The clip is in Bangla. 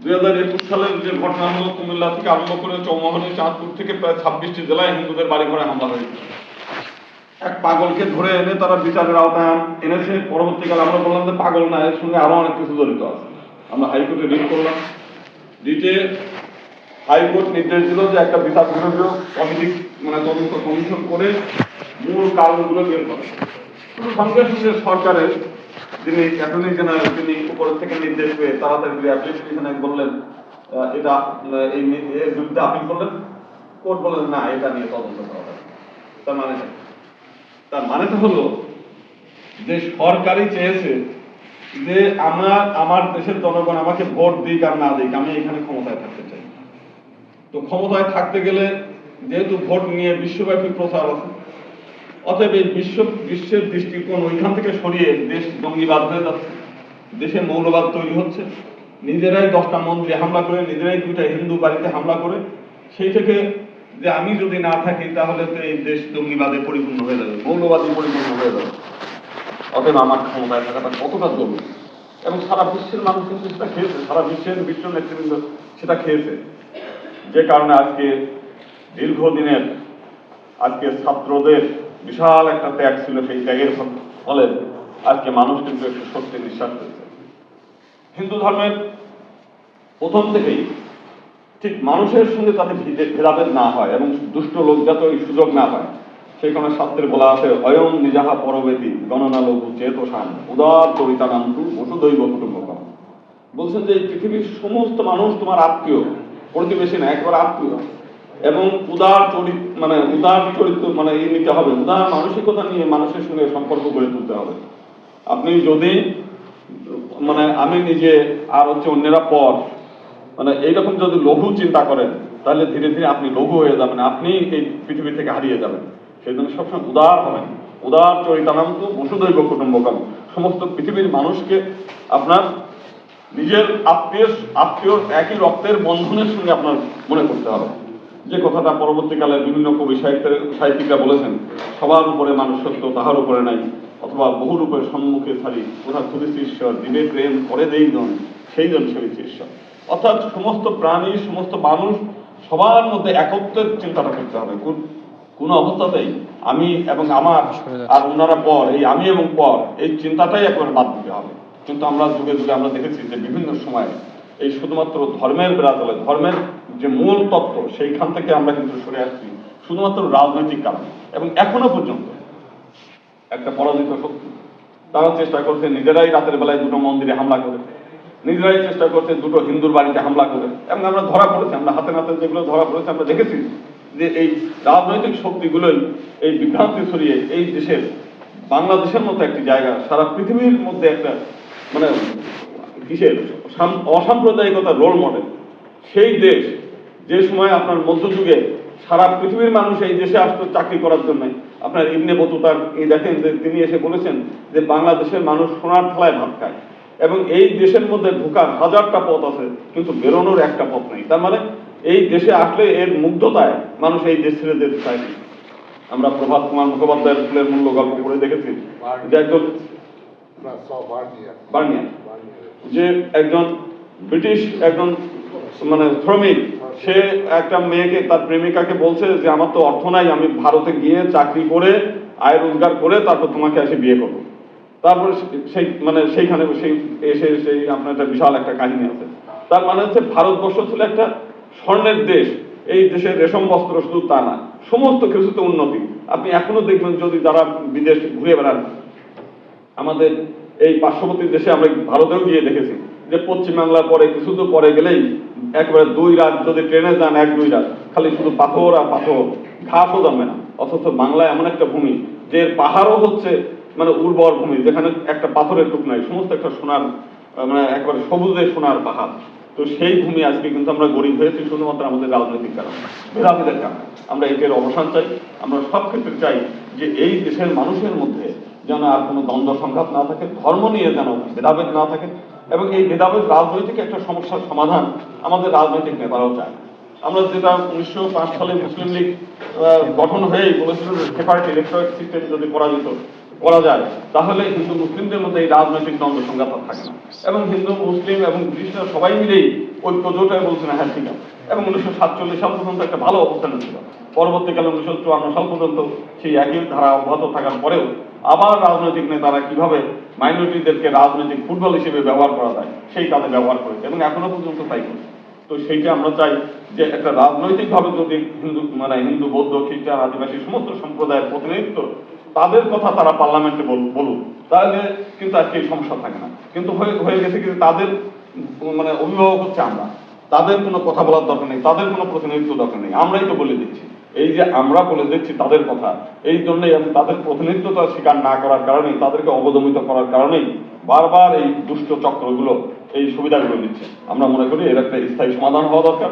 দুই হাজার একুশ সালের যে ঘটনা হলো কুমিল্লা থেকে আরম্ভ করে চৌমোহনী, চাঁদপুর থেকে প্রায় ছাব্বিশটি জেলায় হিন্দুদের বাড়ি ঘরে হামলা হয়েছে। এক পাগলকে ধরে এনে তারা বিচারের আওতায় এনেছে। পরবর্তীকালে আমরা বললাম যে পাগল না, এর সঙ্গে আরও অনেক কিছু জড়িত আছে। আমরা হাইকোর্টে রিট করলাম। রিটে হাইকোর্ট নির্দেশ দিল যে একটা বিচার বিভাগীয় কমিটি মানে তদন্ত কমিশন করে মূল কারণগুলো বের করে। সঙ্গে সঙ্গে সরকারের যিনি অ্যাটর্নি জেনারেল, তিনি উপর থেকে নির্দেশ পেয়ে তাড়াতাড়ি অ্যাপ্লিকেশনে বললেন এটা এই বিরুদ্ধে আপিল করলেন? কোর্ট বললেন, না, এটা নিয়ে তদন্ত করা তার মানে? তার মানেটা হলো, যে সরকারই চেয়েছে যে আমার আমার দেশের জনগণ আমাকে ভোট দিক আর না দিক, আমি এখানে ক্ষমতায় থাকতে চাই। তো ক্ষমতায় থাকতে গেলে যেহেতু ভোট নিয়ে বিশ্বব্যাপী প্রচার আছে অতএব এই বিশ্ব, বিশ্বের দৃষ্টিকোণ ওইখান থেকে সরিয়ে দেশ জঙ্গিবাদ হয়ে যাচ্ছে। দেশে মৌলবাদ তৈরি হচ্ছে। নিজেরাই দশটা মন্ত্রী হামলা করে, নিজেরাই দুইটা হিন্দু বাড়িতে হামলা করে, সেই থেকে যে আমি যদি না থাকি, তাহলে তো এই দেশ জঙ্গিবাদে পরিপূর্ণ হয়ে যাবে, মৌলবাদী পরিপূর্ণ হয়ে যাবে। অতএব আমার ক্ষমতায় থাকাটা কতটা জরুরি? এবং সারা বিশ্বের মানুষ কিন্তু সেটা খেয়েছে, সারা বিশ্বের বিশ্ব নেতৃবৃন্দ সেটা খেয়েছে। যে কারণে আজকে দীর্ঘদিনের আজকে ছাত্রদের বিশাল একটা ত্যাগ ছিল সেই ত্যাগের ফলে আজকে মানুষ কিন্তু একটু সত্যি নিঃশ্বাস পেয়েছে হিন্দু ধর্মের প্রথম থেকেই ঠিক মানুষের সঙ্গে তাতে ভেদাভেদ না হয় এবং দুষ্ট লোক যাতে ওই সুযোগ না পায়, সেই কারণে শাস্ত্রে বলা আছে, অয়ং নিজাহা পরবেতি গণনা লঘু চেতসান উদার কবিতা চরিতানান্তু বসুদৈব কুটুম্বকম। বলছেন যে পৃথিবীর সমস্ত মানুষ তোমার আত্মীয়, প্রতিবেশী না, একবার আত্মীয়। এবং উদার চরিত মানে উদার চরিত্র মানে এই নিতে হবে। উদার মানসিকতা নিয়ে মানুষের সঙ্গে সম্পর্ক গড়ে তুলতে হবে। আপনি যদি মানে আমি নিজে আর হচ্ছে অন্যেরা পর মানে এইরকম যদি লঘু চিন্তা করেন, তাহলে ধীরে ধীরে আপনি লঘু হয়ে যাবেন, আপনি এই পৃথিবী থেকে হারিয়ে যাবেন। সেই জন্য সবসময় উদার হবেন। উদার চরিতানান্ত বসুদৈব কুটুম্বকম। সমস্ত পৃথিবীর মানুষকে আপনার নিজের আত্মীয় আত্মীয় একই রক্তের বন্ধনের সঙ্গে আপনার মনে করতে হবে। যে কথাটা পরবর্তীকালে বিভিন্ন কবি সাহিত্যের সাহিত্যিকরা বলেছেন সবার উপরে মানুষ সত্য তাহার উপরে নাই অথবা বহু রূপের সম্মুখে ছাড়ি কোথা খুঁজেছি ঈশ্বর দিবে প্রেম করে দেই জন সেই জন সেবিছে ঈশ্বর। অর্থাৎ সমস্ত প্রাণী সমস্ত মানুষ সবার মধ্যে একত্রের চিন্তাটা করতে হবে। কোন- কোন অবস্থাতেই আমি এবং আমার আর ওনারা পর এই আমি এবং পর এই চিন্তাটাই একবার বাদ দিতে হবে। কিন্তু আমরা যুগে যুগে আমরা দেখেছি যে বিভিন্ন সময়ে এই শুধুমাত্র ধর্মের বেড়াতলে ধর্মের যে মূল তত্ত্ব, সেইখান থেকে আমরা কিন্তু সরে আসছি, শুধুমাত্র রাজনৈতিক কারণে। এবং এখনও পর্যন্ত একটা পরাজিত শক্তি। তারা চেষ্টা করছে নিজেরাই রাতের বেলায় দুটো মন্দিরে হামলা করে। নিজেরাই চেষ্টা করছে দুটো হিন্দুর বাড়িতে হামলা করে। এবং আমরা ধরা পড়েছি, আমরা হাতে নাতে যেগুলো ধরা পড়েছে, আমরা দেখেছি যে এই রাজনৈতিক শক্তিগুলোই এই বিভ্রান্তি ছড়িয়ে এই দেশের, বাংলাদেশের মতো একটি জায়গা, সারা পৃথিবীর মধ্যে একটা মানে কিসের? সাম- অসাম্প্রদায়িকতার রোল মডেল সেই দেশ যে সময় আপনার মধ্যযুগে সারা পৃথিবীর মানুষ এই দেশে আসতো চাকরি করার জন্য, আপনার ইবনে বতুতার এই দেখেন যে তিনি এসে বলেছেন যে বাংলাদেশের মানুষ সোনার থালায় ভাত খায় এবং এই দেশের মধ্যে ঢোকার হাজারটা পথ আছে, কিন্তু বেরোনোর একটা পথ নেই। তার মানে এই দেশে আসলে এর মুগ্ধতায় মানুষ এই দেশ ছেড়ে যেতে চায় আমরা প্রভাত কুমার মুখোপাধ্যায়ের ফুলের মূল্য গল্প করে দেখেছি। যে একজন যে একজন ব্রিটিশ একজন মানে শ্রমিক সে একটা মেয়েকে তার প্রেমিকাকে বলছে যে আমার তো অর্থ নাই আমি ভারতে গিয়ে চাকরি করে আয় রোজগার করে তারপর তোমাকে এসে বিয়ে করব। তারপরে সেই মানে সেইখানে সেই এসে সেই আপনার একটা বিশাল একটা কাহিনী আছে। তার মানে হচ্ছে ভারতবর্ষ ছিল একটা স্বর্ণের দেশ। এই দেশের রেশম বস্ত্র শুধু তা না সমস্ত কিছুতে উন্নতি। আপনি এখনও দেখবেন যদি যারা বিদেশ ঘুরে বেড়ান আমাদের এই পার্শ্ববর্তী দেশে আমরা ভারতেও গিয়ে দেখেছি যে পশ্চিমবাংলার পরে কিছু দূর পরে গেলেই একবারে দুই রাত যদি ট্রেনে যান, এক দুই রাত। খালি শুধু পাথর আর পাথর, ঘাসও জন্মে না। অথচ বাংলা এমন একটা ভূমি, যে পাহাড়ও হচ্ছে মানে উর্বর ভূমি, যেখানে একটা পাথরের টুক নাই। সমস্ত একটা সোনার মানে একবারে সবুজে সোনার পাহাড়। তো সেই ভূমি আজকে কিন্তু আমরা গরিব হয়েছি, শুধুমাত্র আমাদের রাজনৈতিক কারণে। ভেদাভেদের কারণে। আমরা এটার অবসান চাই। আমরা সব ক্ষেত্রে চাই যে এই দেশের মানুষের মধ্যে যেন আর কোনো দ্বন্দ্ব সংঘাত না থাকে, ধর্ম নিয়ে যেন ভেদাভেদ না থাকে এবং এই ভেদাভেদ রাজনৈতিক একটা সমস্যার সমাধান আমাদের রাজনৈতিক নেতারাও চায়। আমরা যেটা উনিশশো পাঁচ সালে মুসলিম লীগ গঠন হয়েই বলেছিল সেপারেট ইলেকট্রনিক সিস্টেম যদি করা যেত করা যায়, তাহলে হিন্দু মুসলিমদের মধ্যে এই রাজনৈতিক দ্বন্দ্ব সংঘাত থাকে না। এবং হিন্দু, মুসলিম এবং ব্রিটিশরা সবাই মিলেই ঐক্য জোটে বলছে না হ্যাঁ ঠিক আছে। এবং উনিশশো সাতচল্লিশ সাল পর্যন্ত একটা ভালো অবস্থানে ছিল। পরবর্তীকালে উনিশশো চুয়ান্ন সাল পর্যন্ত সেই একই ধারা অব্যাহত থাকার পরেও আবার রাজনৈতিক নেতারা কীভাবে মাইনরিটিদেরকে রাজনৈতিক ফুটবল হিসেবে ব্যবহার করা যায়, সেই কাজে ব্যবহার করেছে এবং এখনও পর্যন্ত তাই করছে। তো সেইটা আমরা চাই যে একটা রাজনৈতিকভাবে যদি হিন্দু মানে হিন্দু, বৌদ্ধ, খ্রিস্টান, আদিবাসী সমস্ত সম্প্রদায়ের প্রতিনিধিত্ব তাদের কথা তারা পার্লামেন্টে বল- বলুন তাহলে কিন্তু আজকে এই সমস্যা থাকে না। কিন্তু হয়ে গেছে কিন্তু তাদের মানে অভিভাবক হচ্ছে আমরা। তাদের কোনো কথা বলার দরকার নেই, তাদের কোনো প্রতিনিধিত্ব দরকার নেই। আমরাই তো বলে দিচ্ছি। এই যে আমরা বলে দিচ্ছি তাদের কথা, এই জন্যই আমি তাদের প্রতিনিধিত্বতা স্বীকার না করার কারণেই, তাদেরকে অবদমিত করার কারণেই বারবার এই দুষ্ট চক্রগুলো, এই সুবিধাগুলো দিচ্ছে। আমরা মনে করি এর একটা স্থায়ী সমাধান হওয়া দরকার।